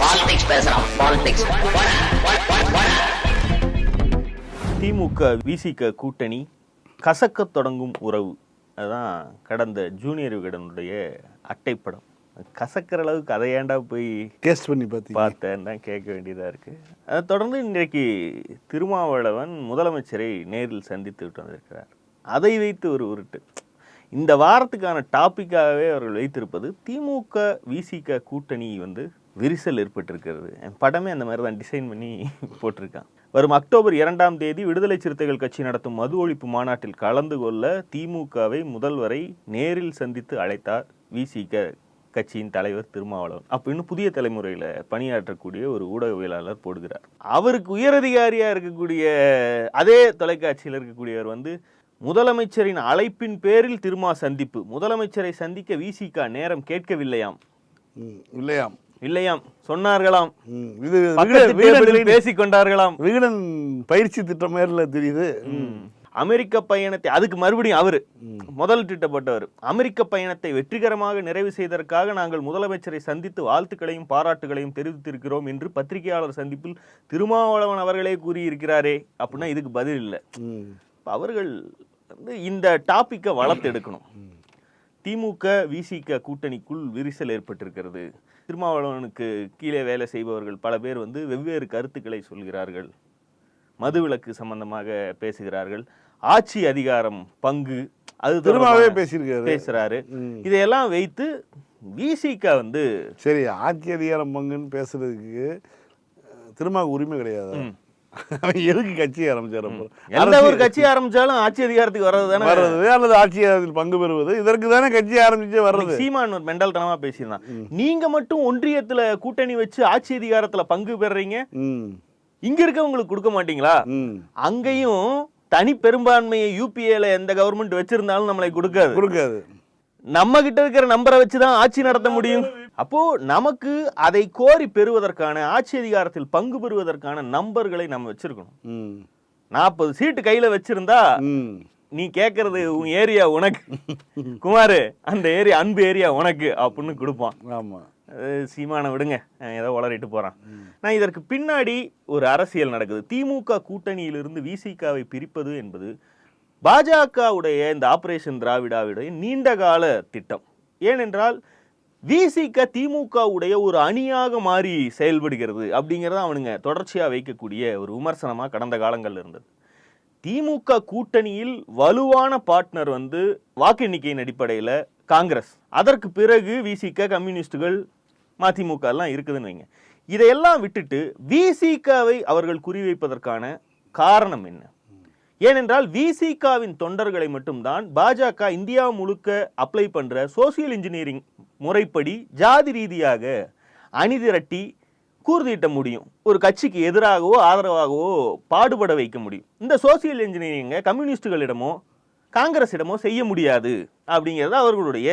Politics பேசுறான் politics திமுக விசிக கூட்டணி கசக்கத் தொடங்கும் உறவு. அதுதான் கடந்த ஜூனியர் விகடனுடைய அட்டைப்படம். கசக்கிற அளவுக்கு அதை ஏன்டா போய் டேஸ்ட் பண்ணி பார்த்தீங்க? பார்த்தேன்னு தான் கேட்க வேண்டியதாக இருக்குது அதை தொடர்ந்து இன்றைக்கு திருமாவளவன் முதலமைச்சரை நேரில் சந்தித்து விட்டு வந்திருக்கிறார். அதை வைத்து ஒரு உருட்டு. இந்த வாரத்துக்கான டாப்பிக்காகவே அவர்கள் வைத்திருப்பது திமுக விசிக கூட்டணி வந்து விரிசல் ஏற்பட்டிருக்கிறது. என் படமே அந்த மாதிரி தான் டிசைன் பண்ணி போட்டிருக்கான். வரும் அக்டோபர் இரண்டாம் தேதி விடுதலை சிறுத்தைகள் கட்சி நடத்தும் மது ஒழிப்பு மாநாட்டில் கலந்து கொள்ள திமுகவை முதல்வரை நேரில் சந்தித்து அழைத்தார் விசிக கட்சியின் தலைவர் திருமாவளவன். அப்படின்னு புதிய தலைமுறையில் பணியாற்றக்கூடிய ஒரு ஊடகவியலாளர் போடுகிறார். அவருக்கு உயரதிகாரியாக இருக்கக்கூடிய அதே தொலைக்காட்சியில் இருக்கக்கூடியவர் வந்து முதலமைச்சரின் அழைப்பின் பேரில் திருமா சந்திப்பு. முதலமைச்சரை சந்திக்க விசிக நேரம் கேட்கவில்லையாம்? இல்லையாம். இல்லையாம். சொன்னார்களாம். இது விகடன் டேபிளில் பேசிக் கொண்டார்களாம் விகடன் பயிற்சி திட்டம் மேல தெரியுது. அமெரிக்க பயணத்தை அதுக்கு மறுபடியும் அவரு முதல் திட்டப்பட்டவர். அமெரிக்க பயணத்தை வெற்றிகரமாக நிறைவு செய்ததற்காக நாங்கள் முதலமைச்சரை சந்தித்து வாழ்த்துக்களையும் பாராட்டுகளையும் தெரிவித்திருக்கிறோம் என்று பத்திரிகையாளர் சந்திப்பில் திருமாவளவன் அவர்களே கூறியிருக்கிறாரே அப்படின்னா இதுக்கு பதில் இல்லை. அவர்கள் வந்து இந்த டாப்பிக்கை வளர்த்தெடுக்கணும். திமுக விசிக கூட்டணிக்குள் விரிசல் ஏற்பட்டிருக்கிறது. திருமாவளவனுக்கு கீழே வேலை செய்பவர்கள் பல பேர் வந்து வெவ்வேறு கருத்துக்களை சொல்கிறார்கள். மதுவிலக்கு சம்பந்தமாக பேசுகிறார்கள். ஆட்சி அதிகாரம் பங்கு அது தொடர்பாக பேசியிருக்காரு. பேசுறாரு. இதையெல்லாம் வைத்து விசிக வந்து சரி ஆட்சி அதிகாரம் பங்குன்னு பேசுறதுக்கு திரும்ப உரிமை கிடையாது? அவன் எதுக்கு கட்சி ஆரம்பிச்சார்? எந்த ஒரு கட்சி. ஆரம்பிச்சாலும் ஆட்சி அதிகாரத்துக்கு வர்றது தானே? வர்றது அல்லது ஆட்சி அதிகாரத்தில் பங்கு பெறுவது. இதற்கு தானே கட்சி ஆரம்பிச்சே வர்றது. சீமான் ஒரு மெண்டல் தனமா பேசியிருந்தான் நீங்க மட்டும் ஒன்றியத்துல கூட்டணி வச்சு ஆட்சி அதிகாரத்துல பங்கு பெறுறீங்க? இங்க இருக்கவங்களுக்கு கொடுக்க மாட்டீங்களா? அங்கேயும் தனி பெரும்பான்மையை யூபிஏல எந்த கவர்மெண்ட் வச்சிருந்தாலும் நம்மளை கொடுக்காது. கொடுக்காது. நம்ம கிட்ட இருக்கிற நம்பரை வச்சுதான் ஆட்சி நடத்த முடியும். அப்போ நமக்கு அதை கோரி பெறுவதற்கான ஆட்சி அதிகாரத்தில் பங்கு பெறுவதற்கான நம்பர்களை நம்ம வச்சிருக்கணும். நாற்பது சீட்டு கையில வச்சிருந்தா நீ கேட்கறது உன் ஏரியா உனக்கு. குமாரு அந்த ஏரியா அன்பு ஏரியா உனக்கு அப்படின்னு கொடுப்பான். ஆமாம் அது சீமானை விடுங்க ஏதோ உளறிட்டு போறான். நான் இதற்கு பின்னாடி ஒரு அரசியல் நடக்குது. திமுக கூட்டணியிலிருந்து விசிகாவை பிரிப்பது என்பது பாஜகவுடைய இந்த ஆபரேஷன் திராவிடாவுடைய நீண்டகால திட்டம். ஏனென்றால் விசிக திமுகவுடைய ஒரு அணியாக மாறி செயல்படுகிறது அப்படிங்கிறத அவனுங்க தொடர்ச்சியாக வைக்கக்கூடிய ஒரு விமர்சனமாக கடந்த காலங்களில் இருந்தது. திமுக கூட்டணியில் வலுவான பார்ட்னர் வந்து வாக்கு எண்ணிக்கையின் அடிப்படையில் காங்கிரஸ். அதற்கு பிறகு விசிக கம்யூனிஸ்டுகள் மதிமுக எல்லாம் இருக்குதுன்னு வைங்க. இதையெல்லாம் விட்டுட்டு விசிகாவை அவர்கள் குறிவைப்பதற்கான காரணம் என்ன? ஏனென்றால் விசிகாவின் தொண்டர்களை மட்டும்தான் பாஜக இந்தியா முழுக்க அப்ளை பண்ணுற சோசியல் இன்ஜினியரிங் முறைப்படி ஜாதி ரீதியாக அணிதிரட்டி கூர்தீட்ட முடியும். ஒரு கட்சிக்கு எதிராகவோ ஆதரவாகவோ பாடுபட வைக்க முடியும். இந்த சோசியல் இன்ஜினியரிங்கை கம்யூனிஸ்டுகளிடமோ காங்கிரஸிடமோ செய்ய முடியாது அப்படிங்கிறது அவர்களுடைய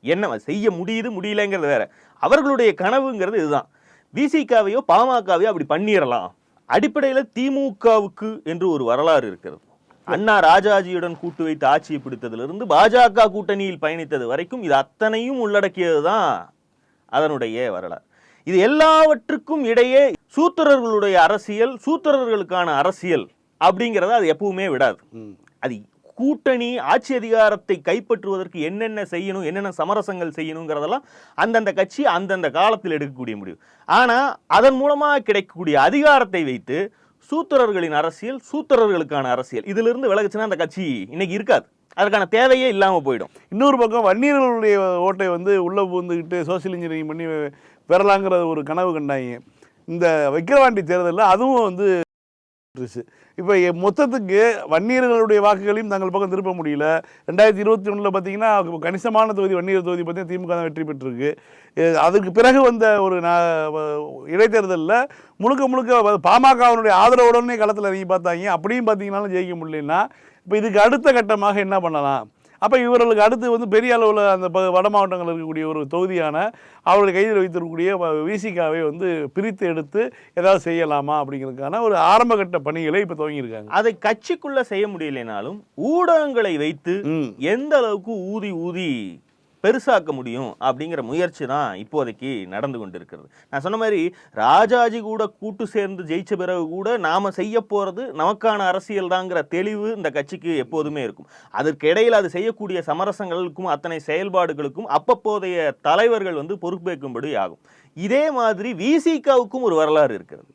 எண்ணம். செய்ய முடியுது முடியலங்கிறது வேற. அவர்களுடைய கனவுங்கிறது இதுதான். விசிகாவையோ பாமகவையோ அப்படி பண்ணிடலாம். அடிப்படையில் திமுகவுக்கு என்று ஒரு வரலாறு இருக்கிறது. அண்ணா ராஜாஜியுடன் கூட்டு வைத்து ஆட்சியை பிடித்ததிலிருந்து பாஜக கூட்டணியில் பயணித்தது வரைக்கும் இது அத்தனையும் உள்ளடக்கியது தான் அதனுடைய வரலாறு. இது எல்லாவற்றுக்கும் இடையே சூத்திரர்களுடைய அரசியல் சூத்திரர்களுக்கான அரசியல் அப்படிங்கிறத அது எப்பவுமே விடாது. அது கூட்டணி ஆட்சி அதிகாரத்தை கைப்பற்றுவதற்கு என்னென்ன செய்யணும் என்னென்ன சமரசங்கள் செய்யணுங்கிறதெல்லாம் அந்தந்த கட்சி அந்தந்த காலத்தில் எடுக்கக்கூடிய முடிவு. ஆனால் அதன் மூலமாக கிடைக்கக்கூடிய அதிகாரத்தை வைத்து சூத்திரர்களின் அரசியல் சூத்திரர்களுக்கான அரசியல். இதிலிருந்து விலகுச்சுன்னா அந்த கட்சி இன்னைக்கு இருக்காது. அதற்கான தேவையே இல்லாமல் போயிடும். இன்னொரு பக்கம் வன்னியர்களுடைய ஓட்டை வந்து உள்ளே பூந்துக்கிட்டு சோசியல் இன்ஜினியரிங் பண்ணி பெறலாங்கிற ஒரு கனவு கண்டாங்க. இந்த விக்கிரவாண்டி தேர்தலில் அதுவும் வந்து இப்போ மொத்தத்துக்கு வன்னியர்களுடைய வாக்குகளையும் தங்கள் பக்கம் திருப்ப முடியல. ரெண்டாயிரத்தி இருபத்தி ஒன்றில் பார்த்தீங்கன்னா கணிசமான தொகுதி வன்னியர் தொகுதி பார்த்தீங்கன்னா திமுக தான் வெற்றி பெற்றிருக்கு. அதுக்கு பிறகு வந்த ஒரு இடைத்தேர்தலில் முழுக்க முழுக்க பாமகவனுடைய ஆதரவுடனே களத்தில் இறங்கி பார்த்தாங்க. அப்படியும் பார்த்தீங்கன்னாலும் ஜெயிக்க முடியலன்னா இப்போ இதுக்கு அடுத்த கட்டமாக என்ன பண்ணலாம்? அப்போ இவர்களுக்கு அடுத்து வந்து பெரிய அளவில் அந்த ப வட மாவட்டங்களில் இருக்கக்கூடிய ஒரு தொகுதியான அவருடைய கையில் வைத்திருக்கக்கூடிய விசிகாவை வந்து பிரித்து எடுத்து ஏதாவது செய்யலாமா அப்படிங்கிறதுக்கான ஒரு ஆரம்பகட்ட பணிகளை இப்போ துவங்கியிருக்காங்க. அதை கட்சிக்குள்ள செய்ய முடியலைனாலும் ஊடகங்களை வைத்து எந்த அளவுக்கு ஊதி ஊதி பெருசாக்க முடியும் அப்படிங்கிற முயற்சி தான் இப்போதைக்கு நடந்து கொண்டிருக்கிறது. நான் சொன்ன மாதிரி ராஜாஜி கூட கூட்டு சேர்ந்து ஜெயிச்ச பிறகு கூட நாம் செய்ய போகிறது நமக்கான அரசியல் தாங்கிற தெளிவு இந்த கட்சிக்கு எப்போதுமே இருக்கும். அதற்கு இடையில் அது செய்யக்கூடிய சமரசங்களுக்கும் அத்தனை செயல்பாடுகளுக்கும் அப்பப்போதைய தலைவர்கள் வந்து பொறுப்பேற்கும்படி ஆகும். இதே மாதிரி விசிகாவுக்கும் ஒரு வரலாறு இருக்கிறது.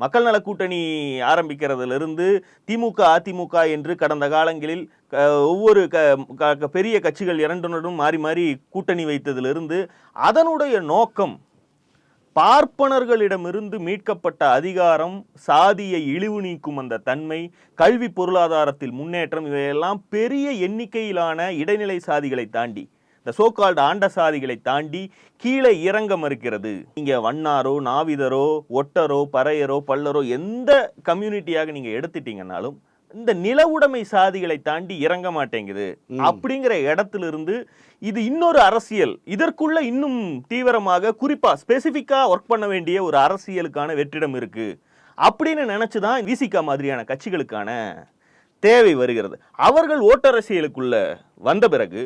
மக்கள் நல கூட்டணி ஆரம்பிக்கிறதுலேருந்து திமுக அதிமுக என்று கடந்த காலங்களில் க- ஒவ்வொரு க க- க- பெரிய கட்சிகள் இரண்டுடனும் மாறி மாறி கூட்டணி வைத்ததிலிருந்து அதனுடைய நோக்கம் பார்ப்பனர்களிடமிருந்து மீட்கப்பட்ட அதிகாரம் சாதியை இழிவு நீக்கும் அந்த தன்மை கல்வி பொருளாதாரத்தில் முன்னேற்றம் இவையெல்லாம் பெரிய எண்ணிக்கையிலான இடைநிலை சாதிகளை தாண்டி இந்த சோகால்டு ஆண்ட சாதிகளை தாண்டி கீழே இறங்க மறுக்கிறது இங்க வண்ணாரோ நாவிதரோ ஒட்டரோ பறையரோ பல்லரோ எந்த கம்யூனிட்டியாக நீங்க எடுத்துட்டீங்கன்னாலும் இந்த நில உடைமை சாதிகளை தாண்டி இறங்க மாட்டேங்குது. அப்படிங்கிற இடத்துல இருந்து இது இன்னொரு அரசியல். இதற்குள்ள இன்னும் தீவிரமாக குறிப்பா ஸ்பெசிஃபிக்கா ஒர்க் பண்ண வேண்டிய ஒரு அரசியலுக்கான வெற்றிடம் இருக்கு. அப்படின்னு நினைச்சுதான் விசிகா மாதிரியான கட்சிகளுக்கான தேவை வருகிறது. அவர்கள் ஓட்டரசியலுக்குள்ள வந்த பிறகு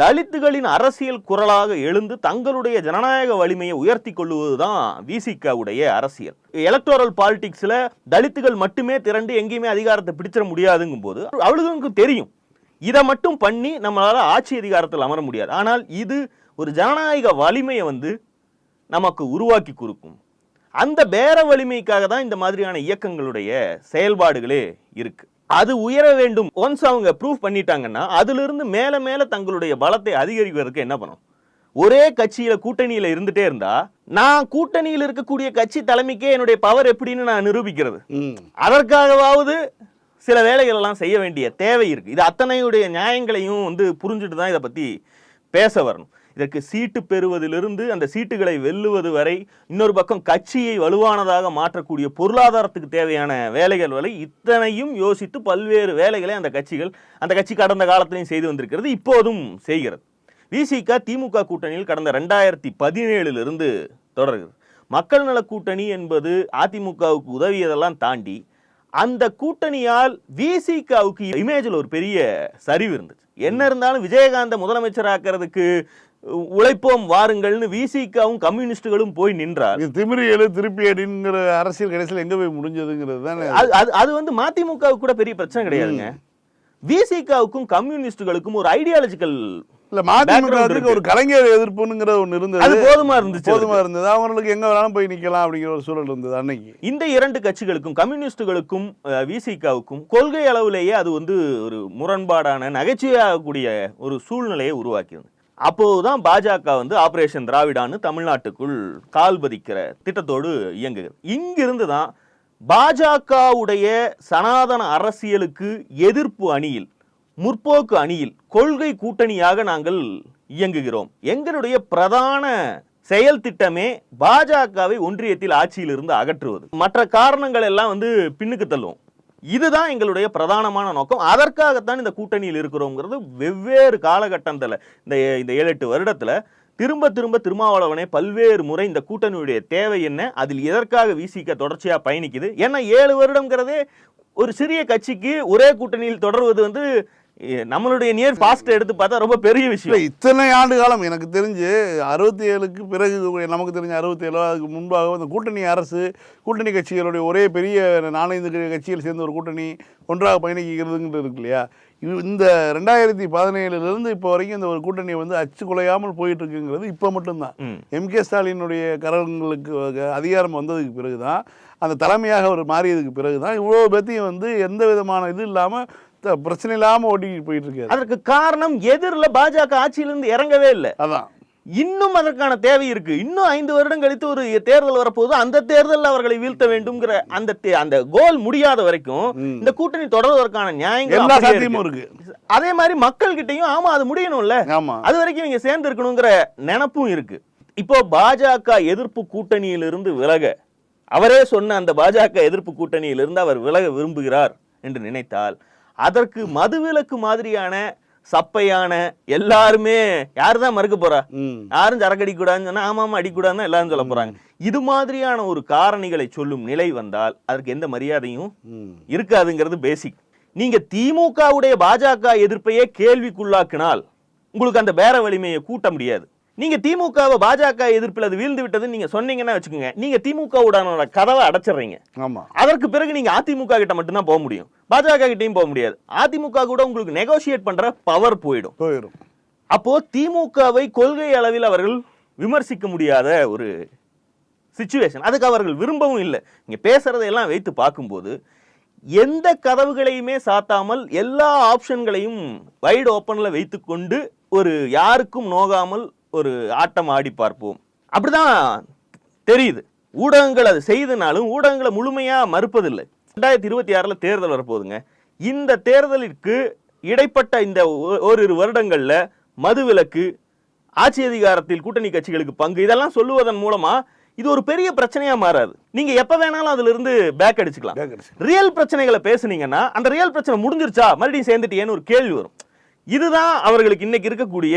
தலித்துகளின் அரசியல் குரலாக எழுந்து தங்களுடைய ஜனநாயக வலிமையை உயர்த்தி கொள்ளுவதுதான் விசிகாவுடைய அரசியல். எலக்டோரல் பாலிட்டிக்ஸில் தலித்துகள் மட்டுமே திரண்டு எங்கேயுமே அதிகாரத்தை பிடிச்சிட முடியாதுங்கும் போது அவளுக்கு தெரியும். இதை மட்டும் பண்ணி நம்மளால் ஆட்சி அதிகாரத்தில் அமர முடியாது. ஆனால் இது ஒரு ஜனநாயக வலிமையை வந்து நமக்கு உருவாக்கி கொடுக்கும். அந்த பேர வலிமைக்காக தான் இந்த மாதிரியான இயக்கங்களுடைய செயல்பாடுகளே இருக்கு. அது உயர வேண்டும். ஒன்ஸ் அவங்க ப்ரூவ் பண்ணிட்டாங்கன்னா அதிலிருந்து மேல மேல தங்களுடைய பலத்தை அதிகரிக்கிறதுக்கு என்ன பண்ணும்? ஒரே கட்சியில கூட்டணியில இருந்துட்டே இருந்தா நான் கூட்டணியில் இருக்கக்கூடிய கட்சி தலைமைக்கே என்னுடைய பவர் எப்படின்னு நான் நிரூபிக்கிறது. அதற்காகவாவது சில வேலைகள் எல்லாம் செய்ய வேண்டிய தேவை இருக்கு. இது அத்தனையுடைய நியாயங்களையும் வந்து புரிஞ்சுட்டு தான் இதை பத்தி பேச வரணும். இதற்கு சீட்டு பெறுவதிலிருந்து அந்த சீட்டுகளை வெல்லுவது வரை இன்னொரு பக்கம் கட்சியை வலுவானதாக மாற்றக்கூடிய பொருளாதாரத்துக்கு தேவையான வேலைகள் வரை இத்தனையும் யோசித்து பல்வேறு வேலைகளை அந்த கட்சிகள் அந்த கட்சி கடந்த காலத்திலையும் செய்து வந்திருக்கிறது இப்போதும் செய்கிறது. விசிக திமுக கூட்டணியில் கடந்த ரெண்டாயிரத்தி பதினேழுலிருந்து தொடர்கிறது. மக்கள் நல கூட்டணி என்பது அதிமுகவுக்கு உதவியதெல்லாம் தாண்டி அந்த கூட்டணியால் விசிகாவுக்கு இமேஜில் ஒரு பெரிய சரிவு இருந்துச்சு. என்ன இருந்தாலும் விஜயகாந்த முதலமைச்சராக்கிறதுக்கு உழைப்போம் வாருங்கள்னு விசிகாவும் கம்யூனிஸ்டுகளும் போய் நின்றார். திமிரி எழு திருப்பி அடிங்கிற அரசியல் கடைசியில் எங்க போய் முடிஞ்சதுங்கிறது தானே? அது அது- அது வந்து மதிமுகவுக்கு கூட பெரிய பிரச்சனை கிடையாதுங்க. விசிகாவுக்கும் கம்யூனிஸ்டுகளுக்கும் ஒரு ஐடியாலஜிக்கல் இல்ல. ஒரு கலைஞர் எதிர்ப்புங்கிற அது இருந்தது. போதுமா இருந்துச்சு. போதுமா இருந்தது. அவங்களுக்கு எங்க வேணாலும் போய் நிக்கலாம் அப்படிங்கிற ஒரு சூழல் இருந்தது அன்னைக்கு. இந்த இரண்டு கட்சிகளுக்கும் கம்யூனிஸ்டுகளுக்கும் விசிகாவுக்கும் கொள்கை அளவிலேயே அது வந்து ஒரு முரண்பாடான நகைச்சுவையாகக்கூடிய ஒரு சூழ்நிலையை உருவாக்கியது. அப்போதுதான் பாஜக வந்து ஆபரேஷன் திராவிடான்னு தமிழ்நாட்டுக்குள் கால் பதிக்கிற திட்டத்தோடு இயங்குகிறது. இங்கிருந்து தான் பாஜகவுடைய சனாதன அரசியலுக்கு எதிர்ப்பு அணியில் முற்போக்கு அணியில் கொள்கை கூட்டணியாக நாங்கள் இயங்குகிறோம். எங்களுடைய பிரதான செயல் திட்டமே பாஜகவை ஒன்றியத்தில் ஆட்சியிலிருந்து அகற்றுவது. மற்ற காரணங்கள் எல்லாம் வந்து பின்னுக்கு தள்ளுவோம் இதுதான் எங்களுடைய பிரதானமான நோக்கம். அதற்காகத்தான் இந்த கூட்டணியில் இருக்கிறோங்கிறது வெவ்வேறு காலகட்டத்தில் இந்த இந்த ஏழு எட்டு வருடத்தில் திரும்ப திரும்ப திருமாவளவனே பல்வேறு முறை இந்த கூட்டணியுடைய தேவை என்ன அதில் எதற்காக வீசிக்க தொடர்ச்சியாக பயணிக்குது? ஏன்னா ஏழு வருடங்கிறதே ஒரு சிறிய கட்சிக்கு ஒரே கூட்டணியில் தொடர்வது வந்து நம்மளுடைய நியர் பாஸ்ட் எடுத்து பார்த்தா ரொம்ப பெரிய விஷயம். இத்தனை ஆண்டு காலம் எனக்கு தெரிஞ்சு அறுபத்தி ஏழுக்கு பிறகு நமக்கு தெரிஞ்ச அறுபத்தி ஏழோ அதுக்கு முன்பாக இந்த கூட்டணி அரசு கூட்டணி கட்சிகளுடைய ஒரே பெரிய நாலஞ்சு க- கட்சிகள் சேர்ந்து ஒரு கூட்டணி ஒன்றாக பயணிக்கிறதுங்கிறது இருக்கு இல்லையா? இந்த ரெண்டாயிரத்தி பதினேழுலேருந்து இப்போ வரைக்கும் இந்த ஒரு கூட்டணி வந்து அச்சு குலையாமல் போயிட்டு இருக்குங்கிறது இப்போ மட்டும்தான். ம். எம்கே ஸ்டாலினுடைய கரங்களுக்கு அதிகாரம் வந்ததுக்கு பிறகு தான் அந்த தலைமையாக அவர் மாறியதுக்கு பிறகு தான் இவ்வளோ பேத்தையும் வந்து எந்த விதமான இது இல்லாமல் பிரச்சனை இல்லாமல் ஓட்டிக்கிட்டு போயிட்டு இருக்காரு அதற்கு காரணம் எதிரில் பாஜக ஆட்சியிலிருந்து இறங்கவே இல்லை. அதான். இன்னும் அதற்கான தேவை இருக்கு. இன்னும் ஐந்து வருடம் கழித்து ஒரு தேர்தல் வரப்போகுது. அந்த தேர்தலில் அவர்களை வீழ்த்த வேண்டும்ங்கிற அந்த அந்த கோல் முடியாத வரைக்கும். இந்த கூட்டணி தொடர்வதற்கான நியாயங்கள் இருக்கு. அதே மாதிரி மக்கள் கிட்டயும் ஆமா அது முடியணும்ல. ஆமா. அது வரைக்கும் இவங்க சேர்ந்து இருக்கணுங்கிற நினப்பும் இருக்கு. இப்போ பாஜக எதிர்ப்பு கூட்டணியிலிருந்து விலக அவரே சொன்ன அந்த பாஜக எதிர்ப்பு கூட்டணியிலிருந்து அவர் விலக விரும்புகிறார் என்று நினைத்தால் அதற்கு மதுவிலக்கு மாதிரியான சப்பையான எல்லாருமே யாரு தான் மறுக்க போறா யாரும் சரக்கு அடிக்கூடாதுன்னு சொன்னா ஆமா ஆமா அடிக்கூடாதுன்னு எல்லாரும் சொல்ல போறாங்க. இது மாதிரியான ஒரு காரணிகளை சொல்லும் நிலை வந்தால் அதற்கு எந்த மரியாதையும் இருக்காதுங்கிறது பேசிக் நீங்க திமுகவுடைய பாஜக எதிர்ப்பையே கேள்விக்குள்ளாக்கினால் உங்களுக்கு அந்த பேர வலிமையை கூட்ட முடியாது. நீங்க திமுகவை பாஜக எதிர்ப்பில் அது வீழ்ந்து விட்டதுன்னு நீங்க சொன்னீங்கன்னா வச்சுக்கோங்க. நீங்க திமுகவுடான கதவை அடைச்சிடுறீங்க. ஆமாம் அதற்கு பிறகு நீங்க அதிமுக கிட்ட மட்டும்தான் போக முடியும். பாஜக கிட்டயும் போக முடியாது. அதிமுக கூட உங்களுக்கு நெகோசியேட் பண்ற பவர் போயிடும். போயிடும் அப்போ திமுகவை கொள்கை அளவில் அவர்கள் விமர்சிக்க முடியாத ஒரு சுச்சுவேஷன் அதுக்கு அவர்கள் விரும்பவும் இல்லை. இங்க பேசுறதையெல்லாம் வைத்து பார்க்கும்போது எந்த கதவுகளையுமே சாத்தாமல் எல்லா ஆப்ஷன்களையும் வைடு ஓப்பன்ல வைத்துக்கொண்டு ஒரு யாருக்கும் நோகாமல் ஒரு ஆட்டம் ஆடி பார்ப்போம். அப்படிதான் தெரியுது. ஊடகங்கள் அது செய்தனாலும் ஊடகங்களை முழுமையா மறுப்பதில்லை. ரெண்டாயிரத்தி இருபத்தி ஆறுல தேர்தல் வரப்போகுதுங்க. இந்த தேர்தலிற்கு இடைப்பட்ட இந்த ஓரிரு வருடங்கள்ல மதுவிலக்கு ஆட்சி அதிகாரத்தில் கூட்டணி கட்சிகளுக்கு பங்கு இதெல்லாம் சொல்லுவதன் மூலமா இது ஒரு பெரிய பிரச்சனையா மாறாது. நீங்க எப்ப வேணாலும் அதுல இருந்து பேக் அடிச்சுக்கலாம். ரியல் பிரச்சனைகளை பேசுனீங்கன்னா அந்த ரியல் பிரச்சனை முடிஞ்சிருச்சா? மறுபடியும் சேர்ந்துட்டியேன்னு ஒரு கேள்வி வரும். இதுதான் அவர்களுக்கு இன்னைக்கு இருக்கக்கூடிய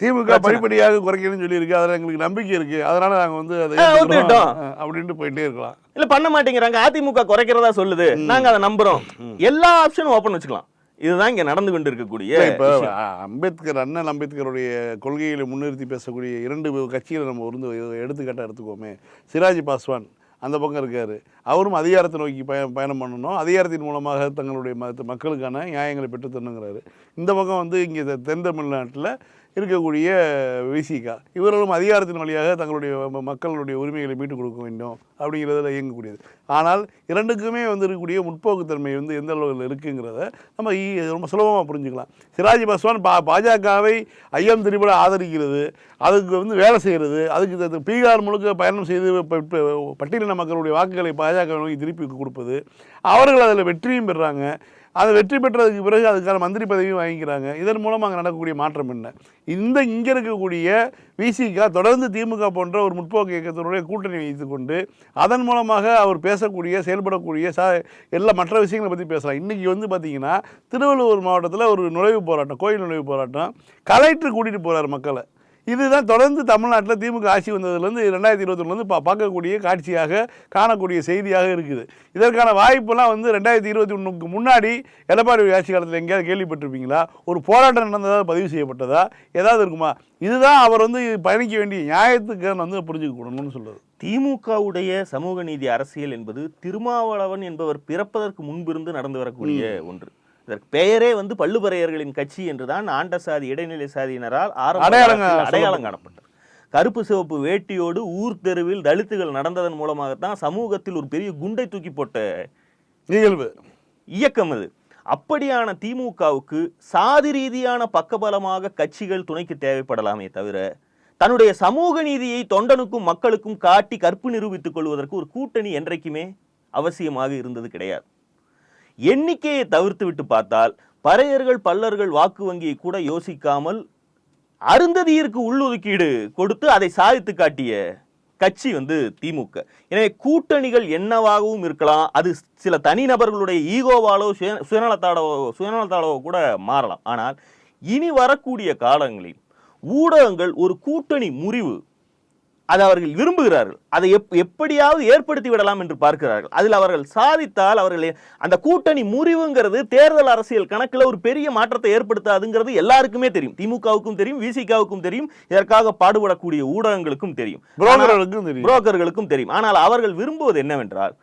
திமுக. படிப்படியாக குறைக்கணும்னு சொல்லியிருக்கு. அதில் எங்களுக்கு நம்பிக்கை இருக்கு. அதனால நாங்கள் வந்து அதை. ஒத்துக்கிட்டோம். அப்படின்ட்டு போயிட்டே இருக்கலாம். இல்ல பண்ண மாட்டேங்கிறாங்க. அதிமுக குறைக்கிறதா சொல்லுது. நாங்க அதை நம்புறோம். எல்லா ஆப்ஷனும் ஓபன் வச்சுக்கலாம். இதுதான் இங்க நடந்து கொண்டு இருக்கக்கூடிய இப்ப அம்பேத்கர் அண்ணல் அம்பேத்கருடைய கொள்கைகளை முன்னிறுத்தி பேசக்கூடிய இரண்டு கட்சிகளை நம்ம வந்து எடுத்துக்காட்டாக எடுத்துக்கோமே சிராஜ் பாஸ்வான் அந்த பக்கம் இருக்கார். அவரும் அதிகாரத்தை நோக்கி பய பயணம் பண்ணணும். அதிகாரத்தின் மூலமாக தங்களுடைய ம- மக்களுக்கான நியாயங்களை பெற்று தருணுங்கிறாரு. இந்த பக்கம் வந்து இங்கே தென் தமிழ்நாட்டில் இருக்கக்கூடிய விசிகா. இவர்களும் அதிகாரத்தின் வழியாக தங்களுடைய மக்களுடைய உரிமைகளை மீட்டுக் கொடுக்க வேண்டும் அப்படிங்கிறதுல இயங்கக்கூடியது. ஆனால் இரண்டுக்குமே வந்து இருக்கக்கூடிய முற்போக்குத்தன்மை வந்து எந்த அளவில் இருக்குங்கிறத நம்ம ஈ- ரொம்ப சுலபமாக புரிஞ்சுக்கலாம். சிராஜ் பாஸ்வான் பா பாஜகவை ஐயம் திரிபட ஆதரிக்கிறது அதுக்கு வந்து வேலை செய்கிறது அதுக்கு பீகார் முழுக்க பயணம் செய்து பட்டியலின மக்களுடைய வாக்குகளை பாஜக நோக்கி திருப்பி கொடுப்பது அவர்கள் அதில் வெற்றியும் பெறுறாங்க அதை வெற்றி பெற்றதுக்கு பிறகு அதுக்கான மந்திரி பதவியும் வாங்கிக்கிறாங்க. இதன் மூலம் அங்கே நடக்கக்கூடிய மாற்றம் என்ன? இந்த இங்கே இருக்கக்கூடிய விசிக தொடர்ந்து திமுக போன்ற ஒரு முற்போக்கு இயக்கத்தினுடைய கூட்டணி வைத்துக்கொண்டு அதன் மூலமாக அவர் பேசக்கூடிய செயல்படக்கூடிய சா எல்லா மற்ற விஷயங்களை பற்றி பேசலாம். இன்றைக்கி வந்து பார்த்திங்கன்னா திருவள்ளூர் மாவட்டத்தில் ஒரு நுழைவு போராட்டம் கோயில் நுழைவு போராட்டம் கலெக்டர் கூட்டிகிட்டு போகிறார் மக்களை. இதுதான் தொடர்ந்து தமிழ்நாட்டில் திமுக ஆட்சி வந்ததுலேருந்து ரெண்டாயிரத்தி இருபத்தொன்னுலேருந்து பா பார்க்கக்கூடிய காட்சியாக காணக்கூடிய செய்தியாக இருக்குது. இதற்கான வாய்ப்பெல்லாம் வந்து ரெண்டாயிரத்தி இருபத்தி ஒன்றுக்கு முன்னாடி எடப்பாடி ஆட்சி காலத்தில் எங்கேயாவது கேள்விப்பட்டிருப்பீங்களா? ஒரு போராட்டம் நடந்ததா பதிவு செய்யப்பட்டதா? ஏதாவது இருக்குமா? இதுதான் அவர் வந்து பயணிக்க வேண்டிய நியாயத்துக்கு வந்து புரிஞ்சுக்க கூடணும்னு சொல்லுது திமுகவுடைய சமூக நீதி அரசியல் என்பது திருமாவளவன் என்பவர் பிறப்பதற்கு முன்பிருந்து நடந்து வரக்கூடிய ஒன்று. இதற்கு பெயரே வந்து பள்ளுபறையர்களின் கட்சி என்றுதான் ஆண்ட சாதி இடைநிலை சாதியினரால் அடையாளம். காணப்பட்டது. கருப்பு சிவப்பு வேட்டியோடு ஊர் தெருவில் தலித்துகள் நடந்ததன் மூலமாகத்தான் சமூகத்தில் ஒரு பெரிய குண்டை தூக்கி போட்ட நிகழ்வு. இயக்கம் அது. அப்படியான திமுகவுக்கு சாதி ரீதியான பக்கபலமாக கட்சிகள் துணைக்கு தேவைப்படலாமே தவிர தன்னுடைய சமூக நீதியை தொண்டனுக்கும் மக்களுக்கும் காட்டி கற்பு நிரூபித்துக் கொள்வதற்கு ஒரு கூட்டணி என்றைக்குமே அவசியமாக இருந்தது கிடையாது. எண்ணிக்கையை தவிர்த்து விட்டு பார்த்தால் பறையர்கள் பல்லர்கள் வாக்கு வங்கியை கூட யோசிக்காமல் அருந்ததியிற்கு உள்ளொதுக்கீடு கொடுத்து அதை சாதித்து காட்டிய கட்சி வந்து திமுக. எனவே கூட்டணிகள் என்னவாகவும் இருக்கலாம் அது சில தனிநபர்களுடைய ஈகோவாலோ சுய சுயநலத்தாலோ சுயநலத்தாலோ கூட மாறலாம். ஆனால் இனி வரக்கூடிய காலங்களில் ஊடகங்கள் ஒரு கூட்டணி முறிவு அதை அவர்கள் விரும்புகிறார்கள். அதை எப் எப்படியாவது ஏற்படுத்தி விடலாம் என்று பார்க்கிறார்கள். அதில் அவர்கள் சாதித்தால் அவர்கள் அந்த கூட்டணி முறிவுங்கிறது தேர்தல் அரசியல் கணக்கில் ஒரு பெரிய மாற்றத்தை ஏற்படுத்தாதுங்கிறது எல்லாருக்குமே தெரியும். திமுகவுக்கும் தெரியும் விசிகாவுக்கும் தெரியும் இதற்காக பாடுபடக்கூடிய ஊடகங்களுக்கும் தெரியும். புரோக்கர்களுக்கும் தெரியும். ஆனால் அவர்கள் விரும்புவது என்னவென்றால்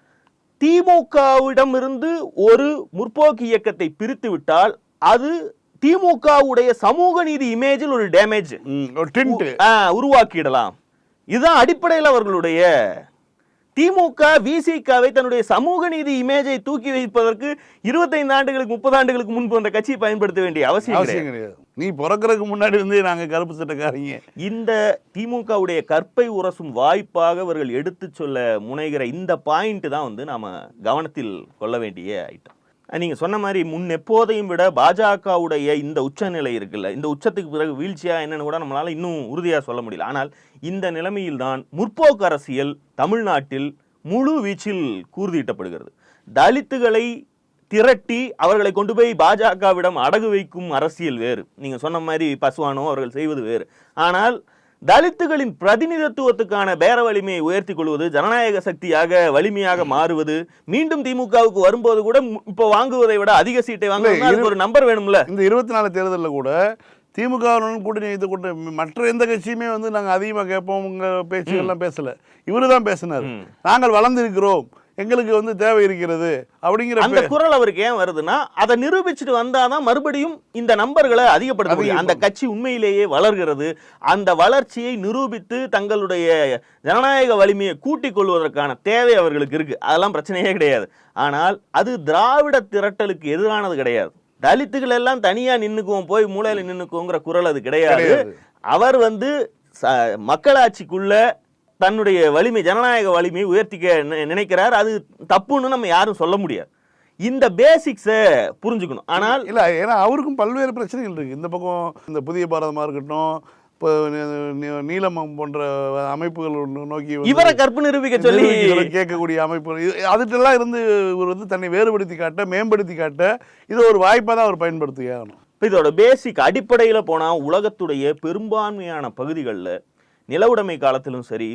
திமுகவிடமிருந்து ஒரு முற்போக்கு இயக்கத்தை பிரித்து விட்டால் அது திமுகவுடைய சமூக நீதி இமேஜில் ஒரு டேமேஜ் உருவாக்கிடலாம். இதுதான் அடிப்படையில் அவர்களுடைய திமுக விசிகாவை தன்னுடைய சமூக நீதி இமேஜை தூக்கி வைப்பதற்கு இருபத்தைந்து ஆண்டுகளுக்கு முப்பது ஆண்டுகளுக்கு முன்பு அந்த கட்சியை பயன்படுத்த வேண்டிய அவசியம் கிடையாது. நீ பிறக்கறதுக்கு முன்னாடி வந்து நாங்க கருப்பு சட்டக்காரங்க. இந்த திமுகவுடைய கற்பை உரசும் வாய்ப்பாக அவர்கள் எடுத்து சொல்ல முனைகிற இந்த பாயிண்ட் தான் வந்து நாம கவனத்தில் கொள்ள வேண்டிய ஐட்டம் நீங்கள் சொன்ன மாதிரி முன் எப்போதையும் விட பாஜகவுடைய இந்த உச்சநிலை இருக்குல்ல இந்த உச்சத்துக்கு பிறகு வீழ்ச்சியா என்னன்னு கூட நம்மளால் இன்னும் உறுதியாக சொல்ல முடியல. ஆனால் இந்த நிலைமையில்தான் முற்போக்கு அரசியல் தமிழ்நாட்டில் முழு வீச்சில் கூர்தியிட்டப்படுகிறது தலித்துகளை திரட்டி அவர்களை கொண்டு போய் பாஜகவிடம் அடகு வைக்கும் அரசியல் வேறு. நீங்கள் சொன்ன மாதிரி பசுவானோ அவர்கள் செய்வது வேறு. ஆனால் தலித்துகளின் பிரதிநிதித்துவத்துக்கான பேர வலிமையை உயர்த்தி கொள்வது ஜனநாயக சக்தியாக வலிமையாக மாறுவது மீண்டும் திமுகவுக்கு வரும்போது கூட இப்போ வாங்குவதை விட அதிக சீட்டை அதுக்கு ஒரு நம்பர் வேணும்ல? இந்த இருபத்தி நாலு தேர்தலில் கூட திமுகவுடன் கூட்டணி வைத்து கொண்டு மற்ற எந்த கட்சியுமே வந்து நாங்கள் அதிகமாக கேட்போம் உங்கள் பேச்சுகள்லாம் பேசலை. இவரு தான் பேசினார். நாங்கள் வளர்ந்திருக்கிறோம். எங்களுக்கு வந்து தேவை இருக்கிறது அப்படிங்கிற அந்த குரல் அவருக்கு ஏன் வருதுன்னா அதை நிரூபிச்சுட்டு வந்தாதான் மறுபடியும் இந்த நம்பர்களை அதிகப்படுத்த முடியும் அந்த கட்சி உண்மையிலேயே வளர்கிறது. அந்த வளர்ச்சியை நிரூபித்து தங்களுடைய ஜனநாயக வலிமையை கூட்டிக் கொள்வதற்கான தேவை அவர்களுக்கு இருக்கு. அதெல்லாம் பிரச்சனையே கிடையாது. ஆனால் அது திராவிட திரட்டலுக்கு எதிரானது கிடையாது. தலித்துகள் எல்லாம் தனியா நின்னுக்குவோம் போய் மூலையில நின்னுக்குவோங்கிற குரல் அது கிடையாது. அவர் வந்து மக்களாட்சிக்குள்ள தன்னுடைய வலிமை ஜனநாயக வலிமையை உயர்த்திக்க நினைக்கிறார். அது தப்புன்னு நம்ம யாரும் சொல்ல முடியாது. இந்த பேசிக்ஸை புரிஞ்சுக்கணும். ஆனால் இல்லை ஏன்னா அவருக்கும் பல்வேறு பிரச்சனைகள் இருக்குது இந்த பக்கம் இந்த புதிய பாரதமாக இருக்கட்டும் இப்போ நீ- நீ- நீலம் போன்ற அமைப்புகள் நோக்கி இவரை கற்பு நிரூபிக்க சொல்லி கேட்கக்கூடிய அமைப்பு அதுட்டெல்லாம் இருந்து இவர் வந்து தன்னை வேறுபடுத்தி காட்ட மேம்படுத்தி காட்ட இது ஒரு வாய்ப்பாக தான் அவர் பயன்படுத்தி ஆகணும். இதோட பேசிக் அடிப்படையில் போனால் உலகத்துடைய பெரும்பான்மையான பகுதிகளில் நிலவுடைமை காலத்திலும் சரி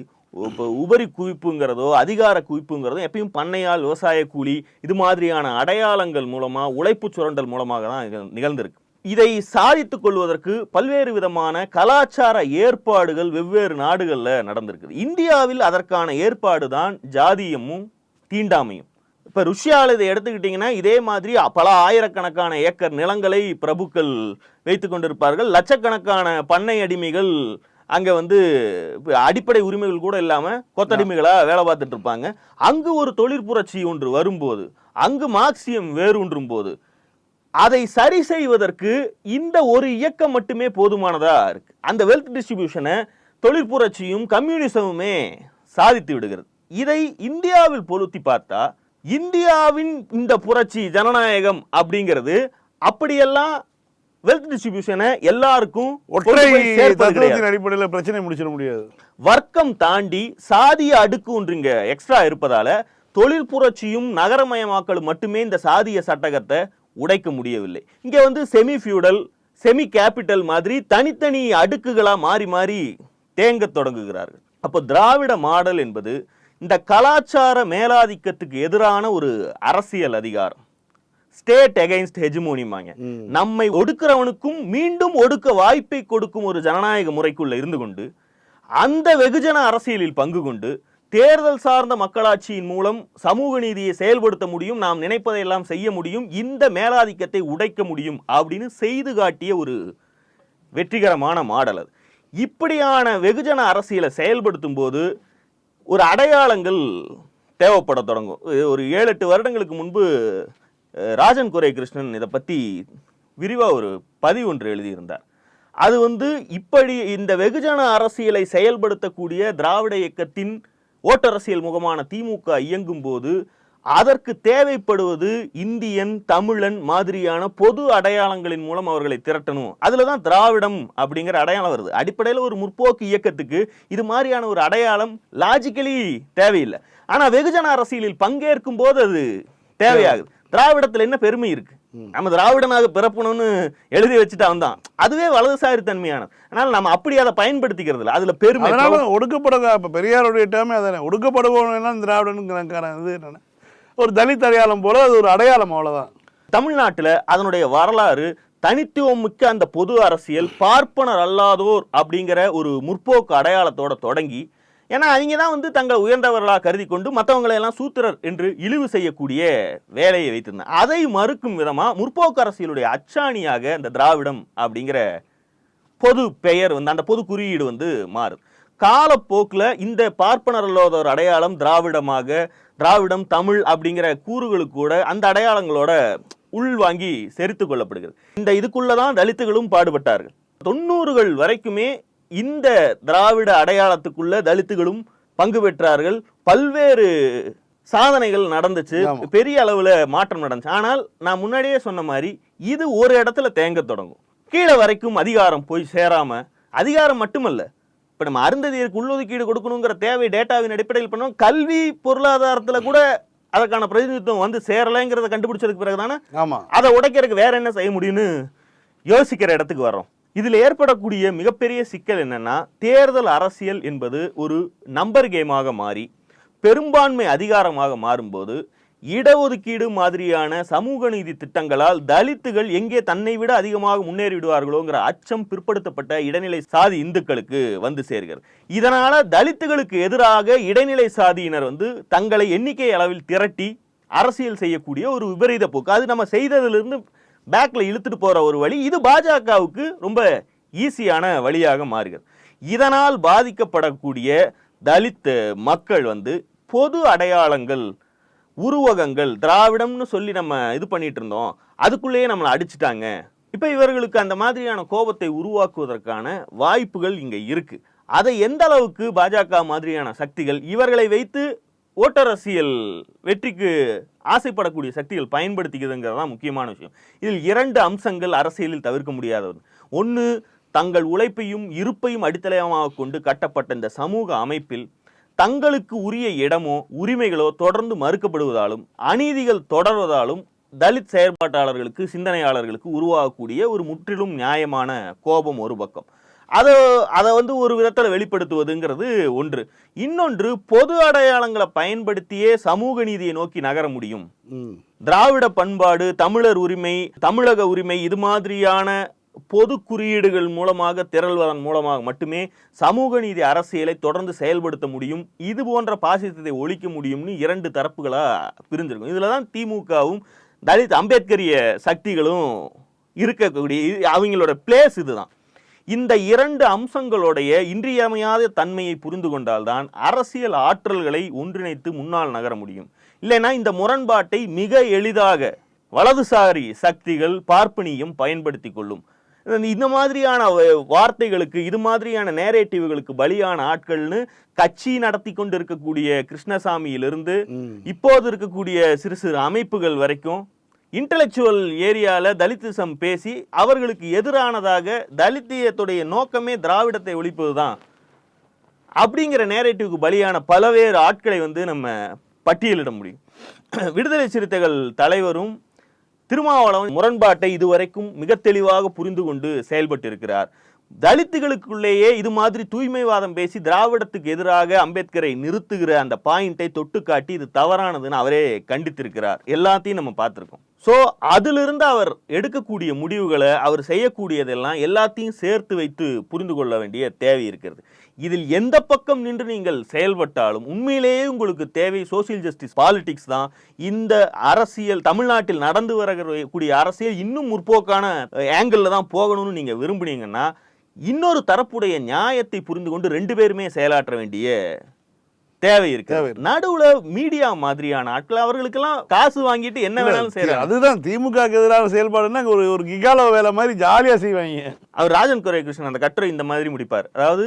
இப்போ உபரி குவிப்புங்கிறதோ அதிகார குவிப்புங்கிறதோ எப்பயும் பண்ணையால் விவசாய கூலி இது மாதிரியான அடையாளங்கள் மூலமாக உழைப்பு சுரண்டல் மூலமாக தான் நிகழ்- நிகழ்ந்திருக்கு. இதை சாதித்துக் கொள்வதற்கு பல்வேறு விதமான கலாச்சார ஏற்பாடுகள் வெவ்வேறு நாடுகளில் நடந்திருக்குது. இந்தியாவில் அதற்கான ஏற்பாடு தான் ஜாதியமும் தீண்டாமையும். இப்போ ருஷ்யாவில் இதை எடுத்துக்கிட்டிங்கன்னா இதே மாதிரி பல ஆயிரக்கணக்கான ஏக்கர் நிலங்களை பிரபுக்கள் வைத்து கொண்டிருப்பார்கள். லட்சக்கணக்கான பண்ணை அடிமைகள் அங்கே வந்து அடிப்படை உரிமைகள் கூட இல்லாமல் கொத்தடிமைகளாக வேலை பார்த்துட்டு இருப்பாங்க. அங்கு ஒரு தொழிற்புரட்சி ஒன்று வரும்போது அங்கு மார்க்சியம் வேரூன்றும் போது அதை சரி செய்வதற்கு இந்த ஒரு இயக்கம் மட்டுமே போதுமானதாக இருக்கு. அந்த வெல்த் டிஸ்ட்ரிபியூஷனை தொழிற்புரட்சியும் கம்யூனிசமுமே சாதித்து விடுகிறது. இதை இந்தியாவில் பொருத்தி பார்த்தா இந்தியாவின் இந்த புரட்சி ஜனநாயகம் அப்படிங்கிறது அப்படியெல்லாம் வெல்த் டிஸ்ட்ரிபியூஷனை எல்லாருக்கும் அடிப்படையில் பிரச்சனை முடிச்சிட முடியாது. வர்க்கம் தாண்டி சாதிய அடுக்கு ஒன்று இங்க எக்ஸ்ட்ரா இருப்பதால தொழில் புரட்சியும் நகரமயமாக்கலும் மட்டுமே இந்த சாதிய சட்டகத்தை உடைக்க முடியவில்லை. இங்க வந்து செமி ஃபியூடல் செமி கேபிட்டல் மாதிரி தனித்தனி அடுக்குகளா மாறி மாறி தேங்க தொடங்குகிறார்கள். அப்போ திராவிட மாடல் என்பது இந்த கலாச்சார மேலாதிக்கத்துக்கு எதிரான ஒரு அரசியல் அதிகாரம். ஸ்டேட் அகைன்ஸ்ட் ஹெஜிமோனிமாங்க நம்மை ஒடுக்கிறவனுக்கும் மீண்டும் ஒடுக்க வாய்ப்பை கொடுக்கும் ஒரு ஜனநாயக முறைக்குள்ள இருந்து கொண்டு அந்த வெகுஜன அரசியலில் பங்கு கொண்டு தேர்தல் சார்ந்த மக்களாட்சியின் மூலம் சமூக நீதியை செயல்படுத்த முடியும் நாம் நினைப்பதையெல்லாம் செய்ய முடியும் இந்த மேலாதிக்கத்தை உடைக்க முடியும் அப்படின்னு செய்து காட்டிய ஒரு வெற்றிகரமான மாடல் அது. இப்படியான வெகுஜன அரசியலை செயல்படுத்தும் போது ஒரு அடையாளங்கள் தேவைப்பட தொடங்கும். ஒரு ஏழு எட்டு வருடங்களுக்கு முன்பு ராஜன் குறை கிருஷ்ணன் இதை பற்றி விரிவாக ஒரு பதிவு ஒன்று எழுதியிருந்தார். அது வந்து இப்படி இந்த வெகுஜன அரசியலை செயல்படுத்தக்கூடிய திராவிட இயக்கத்தின் ஓட்டரசியல் முகமான திமுக இயங்கும் போது அதற்கு தேவைப்படுவது இந்தியன் தமிழன் மாதிரியான பொது அடையாளங்களின் மூலம் அவர்களை திரட்டணும். அதில் தான் திராவிடம் அப்படிங்கிற அடையாளம் வருது. அடிப்படையில் ஒரு முற்போக்கு இயக்கத்துக்கு இது மாதிரியான ஒரு அடையாளம் லாஜிக்கலி தேவையில்லை. ஆனால் வெகுஜன அரசியலில் பங்கேற்கும் போது அது தேவையாகுது. திராவிடத்துல என்ன பெருமை இருக்கு? நம்ம திராவிடனாக பிறப்பணும்னு எழுதி வச்சுட்டு வந்தான் அதுவே வலதுசாரி தன்மையானது ஆனால் நம்ம அப்படி அதை பயன்படுத்திக்கிறது இல்லை அதுல பெருமை அதனால ஒடுக்கப்பட இப்போ பெரியாருடைய டேமே அதானே? ஒடுக்கப்படுபவன் எல்லாம் திராவிடனுங்கிறான் இது என்னன்னா ஒரு தலித் அடையாளம் போல அது ஒரு அடையாளம் அவ்வளவுதான். தமிழ்நாட்டுல அதனுடைய வரலாறு தனித்துவம் மிக்க அந்த பொது அரசியல் பார்ப்பனர் அல்லாதோர் அப்படிங்கிற ஒரு முற்போக்கு அடையாளத்தோட தொடங்கி ஏன்னா அவங்க தான் வந்து தங்களை உயர்ந்தவர்களாக கருதி கொண்டு மற்றவங்களை எல்லாம் சூத்திரர் என்று இழிவு செய்யக்கூடிய வேலையை வைத்திருந்தாங்க அதை மறுக்கும் விதமாக முற்போக்கு அரசியலுடைய அச்சாணியாக இந்த திராவிடம் அப்படிங்கிற பொது பெயர் வந்து அந்த பொது குறியீடு வந்து மாறும். காலப்போக்கில் இந்த பார்ப்பனர் ஒரு அடையாளம் திராவிடமாக திராவிடம் தமிழ் அப்படிங்கிற கூறுகளுக்கு கூட அந்த அடையாளங்களோட உள்வாங்கி செறித்து கொள்ளப்படுகிறது. இந்த இதுக்குள்ளதான் தலித்துகளும் பாடுபட்டார்கள். தொண்ணூறுகள் வரைக்குமே இந்த திராவிட அடையாளத்துக்குள்ள தலித்துகளும் பங்கு பெற்றார்கள். பல்வேறு சாதனைகள் நடந்துச்சு. பெரிய அளவுல மாற்றம் நடந்துச்சு. ஆனால் நான் முன்னாடியே சொன்ன மாதிரி இது ஒரு இடத்துல தேங்க தொடங்கும். கீழே வரைக்கும் அதிகாரம் போய் சேராம அதிகாரம் மட்டுமல்ல இப்ப நம்ம அருந்ததியருக்கு உள்ளொதுக்கீடு கொடுக்கணுங்கிற தேவை டேட்டாவின் அடிப்படையில் பண்ணோம். கல்வி பொருளாதாரத்துல கூட அதற்கான பிரதிநிதித்துவம் வந்து சேரலைங்கிறத கண்டுபிடிச்சதுக்கு பிறகுதானே ஆமா. அதை உடைக்கிறதுக்கு வேற என்ன செய்ய முடியும்னு யோசிக்கிற இடத்துக்கு வர்றோம். இதில் ஏற்படக்கூடிய மிகப்பெரிய சிக்கல் என்னன்னா தேர்தல் அரசியல் என்பது ஒரு நம்பர் கேமாக மாறி பெரும்பான்மை அதிகாரமாக மாறும்போது இடஒதுக்கீடு மாதிரியான சமூக நீதி திட்டங்களால் தலித்துகள் எங்கே தன்னை விட அதிகமாக முன்னேறிவிடுவார்களோங்கிற அச்சம் பிற்படுத்தப்பட்ட இடைநிலை சாதி இந்துக்களுக்கு வந்து சேர்கிறது. இதனால் தலித்துகளுக்கு எதிராக இடைநிலை சாதியினர் வந்து தங்களை எண்ணிக்கை அளவில் திரட்டி அரசியல் செய்யக்கூடிய ஒரு விபரீத போக்கு. அது நம்ம செய்ததிலிருந்து பேக்கில் இழுத்துட்டு போகிற ஒரு வழி இது பாஜகவுக்கு ரொம்ப ஈஸியான வழியாக மாறுகிறது. இதனால் பாதிக்கப்படக்கூடிய தலித் மக்கள் வந்து பொது அடையாளங்கள் உருவகங்கள் திராவிடம்னு சொல்லி நம்ம இது பண்ணிட்டு இருந்தோம். அதுக்குள்ளேயே நம்மளை அடிச்சிட்டாங்க. இப்போ இவர்களுக்கு அந்த மாதிரியான கோபத்தை உருவாக்குவதற்கான வாய்ப்புகள் இங்கே இருக்குது அதை எந்த அளவுக்கு பாஜக மாதிரியான சக்திகள் இவர்களை வைத்து ஓட்டரசியல் வெற்றிக்கு ஆசைப்படக்கூடிய சக்திகள் பயன்படுத்திக்கிறதுங்கிறது தான் முக்கியமான விஷயம். இதில் இரண்டு அம்சங்கள் அரசியலில் தவிர்க்க முடியாதது. ஒன்று தங்கள் உழைப்பையும் இருப்பையும் அடித்தளமாக கொண்டு கட்டப்பட்ட இந்த சமூக அமைப்பில் தங்களுக்கு உரிய இடமோ உரிமைகளோ தொடர்ந்து மறுக்கப்படுவதாலும் அநீதிகள் தொடர்வதாலும் தலித் செயற்பாட்டாளர்களுக்கு சிந்தனையாளர்களுக்கு உருவாகக்கூடிய ஒரு முற்றிலும் நியாயமான கோபம் ஒரு பக்கம். அதை அதை வந்து ஒரு விதத்தில் வெளிப்படுத்துவதுங்கிறது ஒன்று. இன்னொன்று பொது அடையாளங்களை பயன்படுத்தியே சமூக நீதியை நோக்கி நகர முடியும். திராவிட பண்பாடு தமிழர் உரிமை தமிழக உரிமை இது மாதிரியான பொது குறியீடுகள் மூலமாக திரள்வதன் மூலமாக மட்டுமே சமூக நீதி அரசியலை தொடர்ந்து செயல்படுத்த முடியும். இது போன்ற பாசிசத்தை ஒழிக்க முடியும்னு இரண்டு தரப்புகளா பிரிஞ்சிருக்கும். இதுல தான் திமுகவும் தலித் அம்பேத்கரிய சக்திகளும் இருக்கக்கூடிய அவங்களோட பிளேஸ் இதுதான். இந்த இரண்டு அம்சங்களுடைய இன்றியமையாத தன்மையை புரிந்து கொண்டால்தான் அரசியல் ஆற்றல்களை ஒன்றிணைத்து முன்னால் நகர முடியும். இல்லைன்னா இந்த முரண்பாட்டை மிக எளிதாக வலதுசாரி சக்திகள் பார்ப்பனியும் பயன்படுத்தி கொள்ளும். இந்த- மாதிரியான வார்த்தைகளுக்கு இது மாதிரியான நேரேட்டிவ்களுக்கு பலியான ஆட்கள்னு கட்சி நடத்தி கொண்டு இருக்கக்கூடிய கிருஷ்ணசாமியிலிருந்து இப்போது இருக்கக்கூடிய சிறு சிறு அமைப்புகள் வரைக்கும் இன்டலெக்சுவல் ஏரியாவில் தலித்திசம் பேசி அவர்களுக்கு எதிரானதாக தலித்தியத்துடைய நோக்கமே திராவிடத்தை ஒழிப்பதுதான். அப்படிங்கிற நேரேட்டிவ்க்கு பலியான பலவேறு ஆட்களை வந்து நம்ம பட்டியலிட முடியும். விடுதலை சிறுத்தைகள் தலைவரும் திருமாவளவன் முரண்பாட்டை இதுவரைக்கும் மிக தெளிவாக புரிந்து கொண்டு செயல்பட்டு இருக்கிறார் தலித்துகளுக்குள்ளேயே இது மாதிரி தூய்மைவாதம் பேசி திராவிடத்துக்கு எதிராக அம்பேத்கரை நிறுத்துகிற அந்த பாயிண்டை தொட்டு காட்டி இது தவறானதுன்னு அவரே கண்டித்திருக்கிறார். எல்லாத்தையும் நம்ம பார்த்துருக்கோம். ஸோ அதிலிருந்து அவர் எடுக்கக்கூடிய முடிவுகளை அவர் செய்யக்கூடியதெல்லாம் எல்லாத்தையும் சேர்த்து வைத்து புரிந்து கொள்ள வேண்டிய தேவை இருக்கிறது. இதில் எந்த பக்கம் நின்று நீங்கள் செயல்பட்டாலும் உண்மையிலேயே உங்களுக்கு தேவை சோசியல் ஜஸ்டிஸ் பாலிடிக்ஸ் தான். இந்த அரசியல் தமிழ்நாட்டில் நடந்து வரக்கூடிய அரசியல் இன்னும் முற்போக்கான ஆங்கிளில் தான் போகணும்னு நீங்கள் விரும்புனீங்கன்னா இன்னொரு தரப்புடைய நியாயத்தை புரிந்து கொண்டு ரெண்டு பேருமே செயலாற்ற வேண்டிய தேவை இருக்கு நடுவுல மீடியா மாதிரியான ஆட்கள் அவர்களுக்கெல்லாம் காசு வாங்கிட்டு என்ன வேணாலும் செய்யறாங்க அதுதான் திமுக எதிரான செயல்பாடுன்னா ஒரு ஒரு கிகாலோ வேலை மாதிரி ஜாலியா செய்வாங்க. அவர் ராஜன் குறை கிருஷ்ணன் அந்த கட்டுரை இந்த மாதிரி முடிப்பார். அதாவது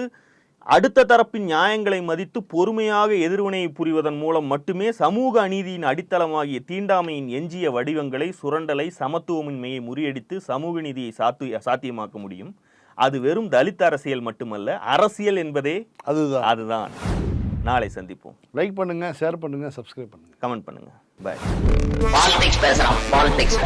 அடுத்த தரப்பின் நியாயங்களை மதித்து பொறுமையாக எதிர்வினை புரிவதன் மூலம் மட்டுமே சமூக அநீதியின் அடித்தளமாகிய தீண்டாமையின் எஞ்சிய வடிவங்களை சுரண்டலை சமத்துவமின்மையை முறியடித்து சமூக நீதியை சாத்து சாத்தியமாக்க முடியும். அது வெறும் தலித் அரசியல் மட்டுமல்ல அரசியல் என்பதே அதுதான். அதுதான். நாளை சந்திப்போம். லைக் பண்ணுங்க ஷேர் பண்ணுங்க சப்ஸ்கிரைப் பண்ணுங்க. கமெண்ட் பண்ணுங்க. பாய் பாலிடிக்ஸ் பேசுறான் பாலிடிக்ஸ்